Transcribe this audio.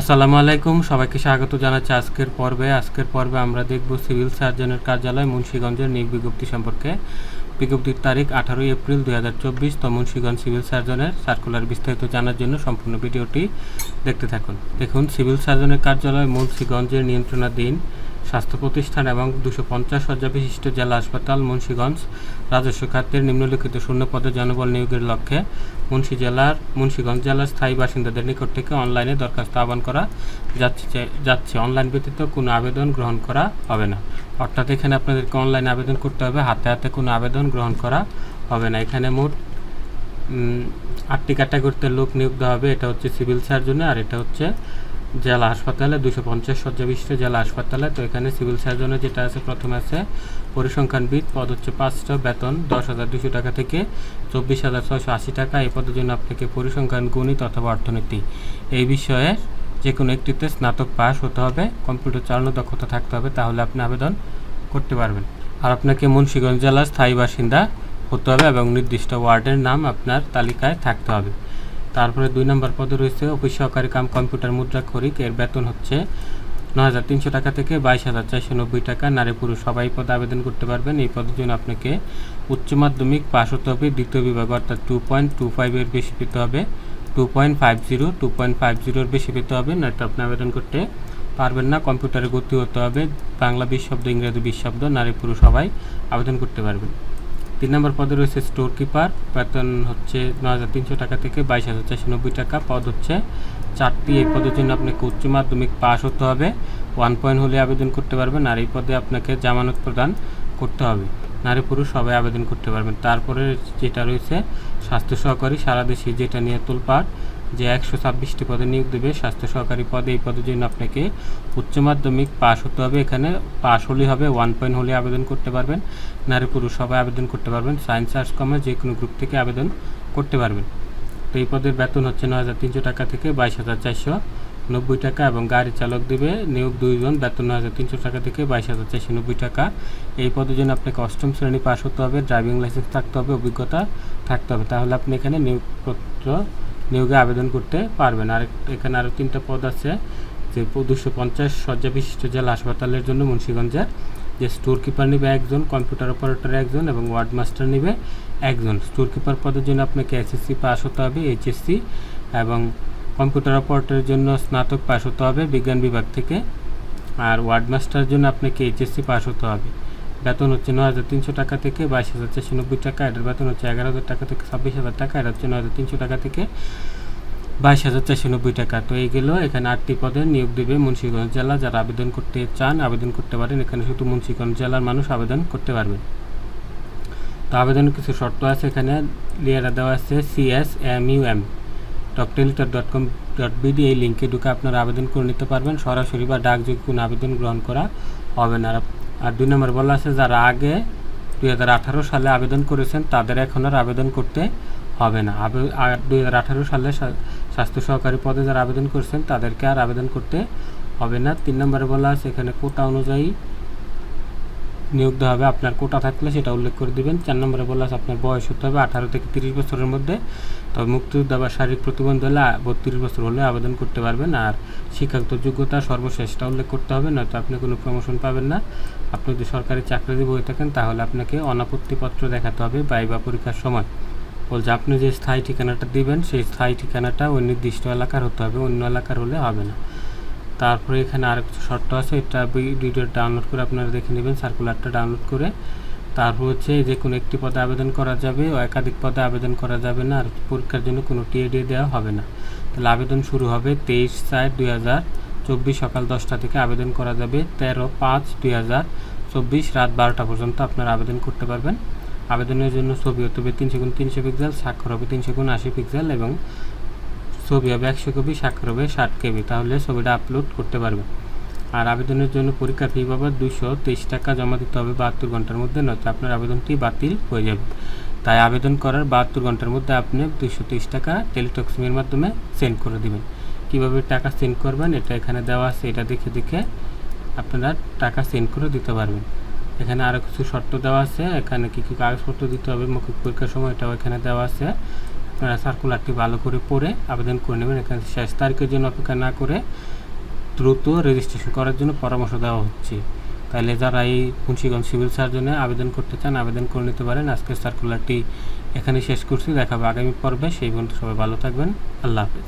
আসসালামু আলাইকুম, সবাইকে স্বাগত জানাচ্ছি আজকের পর্বে। আজকের পর্বে আমরা দেখব সিভিল সার্জনের কার্যালয় মুন্সীগঞ্জের নিয়োগ বিজ্ঞপ্তি সম্পর্কে। বিজ্ঞপ্তির তারিখ আঠারোই এপ্রিল দুই হাজার চব্বিশ, তো মুন্সীগঞ্জ সিভিল সার্জনের সার্কুলার বিস্তারিত জানার জন্য সম্পূর্ণ ভিডিওটি দেখতে থাকুন। দেখুন, সিভিল সার্জনের কার্যালয় মুন্সীগঞ্জের নিয়ন্ত্রণাধীন স্বাস্থ্য প্রতিষ্ঠান এবং দুশো পঞ্চাশ শয্যা বিশিষ্ট জেলা হাসপাতাল, মুন্সিগঞ্জ রাজস্ব খাতের নিম্নলিখিত শূন্য পদে জনবল নিয়োগের লক্ষ্যে মুন্সি জেলার, মুন্সিগঞ্জ জেলার স্থায়ী বাসিন্দাদের নিকট থেকে অনলাইনে দরখাস্ত আহ্বান করা যাচ্ছে যাচ্ছে। অনলাইন ব্যতীত কোনো আবেদন গ্রহণ করা হবে না। অর্থাৎ এখানে আপনাদেরকে অনলাইনে আবেদন করতে হবে, হাতে হাতে কোনো আবেদন গ্রহণ করা হবে না। এখানে মোট আটটি ক্যাটাগরিতে লোক নিয়োগ দেওয়া হবে। এটা হচ্ছে সিভিল সার্জনে আর এটা হচ্ছে জেলা হাসপাতালে, দুশো পঞ্চাশ শয্যা বিশিষ্ট জেলা হাসপাতালে। তো এখানে সিভিল সার্জনে যেটা আছে, প্রথমে আছে, পরিসংখ্যানবিদ পদ হচ্ছে পাঁচটা, বেতন দশ হাজার দুশো টাকা থেকে চব্বিশ হাজার ছয়শো আশি টাকা। এই পদের জন্য আপনাকে পরিসংখ্যান, গণিত অথবা অর্থনীতি। এই বিষয়ে যে কোনো একটিতে স্নাতক পাস হতে হবে, কম্পিউটার চালানো দক্ষতা থাকতে হবে, তাহলে আপনি আবেদন করতে পারবেন। আর আপনাকে মুন্সিগঞ্জ জেলার স্থায়ী বাসিন্দা হতে হবে এবং নির্দিষ্ট ওয়ার্ডের নাম আপনার তালিকায় থাকতে হবে। তারপরে দুই নম্বর পদে রয়েছে অফিস সহকারী কাম কম্পিউটার মুদ্রা খরিক। এর বেতন হচ্ছে নয় হাজার তিনশো টাকা থেকে বাইশ হাজার চারশো নব্বই টাকা। নারী পুরুষ সবাই পদে আবেদন করতে পারবেন। এই পদের জন্য আপনাকে উচ্চ মাধ্যমিক পাস হতে হবে। দ্বিতীয় বিভাগ অর্থাৎ টু পয়েন্ট টু ফাইভের বেশি পেতে হবে। Two point five zero, two point five জিরোর বেশি পেতে হবে। নয়তো আপনি আবেদন করতে পারবেন না। কম্পিউটারে গতি হতে হবে। বাংলা বিশ শব্দ, ইংরেজি বিশ শব্দ, নারী পুরুষ সবাই আবেদন করতে পারবেন। তিন নম্বর পদে রয়েছে স্টোর কিপার। বেতন হচ্ছে ন হাজার তিনশো টাকা থেকে বাইশ হাজার চারশো নব্বই টাকা। পদ হচ্ছে চারটি। এই পদের জন্য আপনাকে উচ্চ মাধ্যমিক পাস হতে হবে। ওয়ান পয়েন্ট হলে আবেদন করতে পারবেন আর এই পদে আপনাকে জামানত প্রদান করতে হবে। নারী পুরুষ সবাই আবেদন করতে পারবেন। তারপরে যেটা রয়েছে, স্বাস্থ্য সহকারী, সারা দেশে যেটা নিয়ে তোলপাড় যে একশো ছাব্বিশটি পদে নিয়োগ দেবে, স্বাস্থ্য সহকারী পদে এই পদের জন্য আপনাকে উচ্চ মাধ্যমিক পাস হতে হবে। এখানে পাস হলেই হবে, ওয়ান পয়েন্ট হলে আবেদন করতে পারবেন। নারী পুরুষ সবাই আবেদন করতে পারবেন, সায়েন্স আর্টস কমার্স যে কোনো গ্রুপ থেকে আবেদন করতে পারবেন। তো এই পদের বেতন হচ্ছে ন হাজার তিনশো টাকা থেকে বাইশ হাজার চারশো নব্বই টাকা এবং গাড়ি চালক দেবে, নিয়োগ দুইজন, বেতন নয় হাজার তিনশো টাকা থেকে বাইশ হাজার চারশো নব্বই টাকা। এই পদের জন্য আপনাকে অষ্টম শ্রেণি পাস হতে হবে, ড্রাইভিং লাইসেন্স থাকতে হবে, অভিজ্ঞতা থাকতে হবে। তাহলে আপনি এখানে নিয়োগপত্র নিয়োগে আবেদন করতে পারবেন। আর এখানে আরও তিনটা পদ আছে, যে দুশো পঞ্চাশ শয্যা বিশিষ্ট জেলা হাসপাতালের জন্য মুন্সিগঞ্জের। যে স্টোর কিপার নেবে একজন কম্পিউটার অপারেটর একজন এবং ওয়ার্ড মাস্টার নেবে একজন। স্টোর কিপার পদের জন্য আপনাকে এসএসসি পাস হতে হবে এইচএসসি এবং কম্পিউটার অপারেটরের জন্য স্নাতক পাস হতে হবে, বিজ্ঞান বিভাগ থেকে। আর ওয়ার্ড মাস্টারের জন্য আপনাকে এইচএসসি পাস হতে হবে। বেতন হচ্ছে নয় হাজার তিনশো টাকা থেকে বাইশ হাজার চারশো নব্বই টাকা, এটার বেতন হচ্ছে এগারো হাজার টাকা থেকে ছাব্বিশ হাজার টাকা, এটা হচ্ছে নয় হাজার তিনশো টাকা থেকে বাইশ হাজার চারশো নব্বই টাকা। তো এইগুলো এখানে আটটি পদে নিয়োগ দেবে মুন্সিগঞ্জ জেলা, যারা আবেদন করতে চান, আবেদন করতে পারেন। এখানে শুধু মুন্সিগঞ্জ জেলার মানুষ আবেদন করতে পারবেন তো আবেদনের কিছু শর্ত আছে এখানে, লিয়ারা দেওয়া আছে সিএস এম ইউ এম টকটেলিটার ডট কম ডট বিডি এই লিঙ্কে ঢুকে আপনারা আবেদন করে নিতে পারবেন। সরাসরি বা ডাকযোগে কোনো আবেদন গ্রহণ করা হবে না। আর- দুই নম্বর বলা আছে, যারা আগে দুই হাজার আঠারো সালে আবেদন করেছেন, তাদের এখন আর আবেদন করতে হবে না। দুই সালে স্বাস্থ্য সহকারী পদে যারা আবেদন করেছেন, তাদেরকে আর আবেদন করতে হবে না। তিন নম্বরে বলা আছে, এখানে কোটা অনুযায়ী নিয়োগ দেওয়া হবে আপনার কোটা থাকলে, সেটা উল্লেখ করে দিবেন। চার নম্বরে বলা আছে, আপনার বয়স হতে হবে আঠারো থেকে তিরিশ বছরের মধ্যে। তবে মুক্তিযোদ্ধা বা শারীরিক প্রতিবন্ধ হলে বত্রিশ বছর হলে আবেদন করতে পারবেন। আর শিক্ষাগত যোগ্যতা সর্বশেষটা উল্লেখ করতে হবে, নয়তো আপনি কোনো প্রমোশন পাবেন না। আপনি যদি সরকারি চাকরিজীবী হয়ে থাকেন, তাহলে আপনাকে অনাপত্তিপত্র দেখাতে হবে বাইবা পরীক্ষার সময়। বলছে আপনি যে স্থায়ী ঠিকানাটা দিবেন, সেই স্থায়ী ঠিকানাটা ওই নির্দিষ্ট এলাকার হতে হবে, অন্য এলাকার হলে হবে না। তারপরে এখানে আর কিছু শর্ত আছে, এটা ভিডিও ডাউনলোড করে আপনারা দেখে নেবেন সার্কুলারটা ডাউনলোড করে। তারপর হচ্ছে যে কোনো একটি পদে আবেদন করা যাবে, ও একাধিক পদে আবেদন করা যাবে না, আর পরীক্ষার জন্য কোনো টিএডি দেওয়া হবে না। তাহলে আবেদন শুরু হবে তেইশ চার দুই হাজার চব্বিশ সকাল দশটা থেকে আবেদন করা যাবে, তেরো পাঁচ দুই হাজার চব্বিশ রাত বারোটা পর্যন্ত আপনারা আবেদন করতে পারবেন। আবেদনের জন্য ছবি হতে হবে তিনশো গুণ তিনশো পিক্সেল, স্বাক্ষর হবে তিনশো গুণ আশি পিক্সেল এবং ছবি হবে, একশো কপি স্বাক্ষর হবে, ষাট কেবি, তাহলে ছবিটা আপলোড করতে পারবে। আর আবেদনের জন্য পরীক্ষা ফি বাবদ দুশো তেইশ টাকা জমা দিতে হবে বাহাত্তর ঘণ্টার মধ্যে, নয়তো আপনার আবেদনটি বাতিল হয়ে যাবে। তাই আবেদন করার বাহাত্তর ঘণ্টার মধ্যে আপনি দুশো তেইশ টাকা টেলিটক্সিমের মাধ্যমে সেন্ড করে দেবেন। কীভাবে টাকা সেন্ড করবেন, এটা এখানে দেওয়া আছে, এটা দেখে দেখে আপনারা টাকা সেন্ড করে দিতে পারবেন। এখানে আরও কিছু শর্ত দেওয়া আছে, এখানে কী কী কাগজপত্র দিতে হবে, মৌখিক পরীক্ষার সময় এটাও এখানে দেওয়া আছে। আপনারা সার্কুলারটি ভালো করে পড়ে আবেদন করে নেবেন। এখানে শেষ তারিখের জন্য অপেক্ষা না করে দ্রুত রেজিস্ট্রেশন করার জন্য পরামর্শ দেওয়া হচ্ছে। তাহলে যারা এই মুন্সিগঞ্জ সিভিল সার্জনে আবেদন করতে চান, আবেদন করে নিতে পারেন। আজকের সার্কুলারটি এখানে শেষ করছি। দেখাবো আগামী পর্বে। সেই পর্যন্ত সবাই ভালো থাকবেন। আল্লাহ হাফেজ।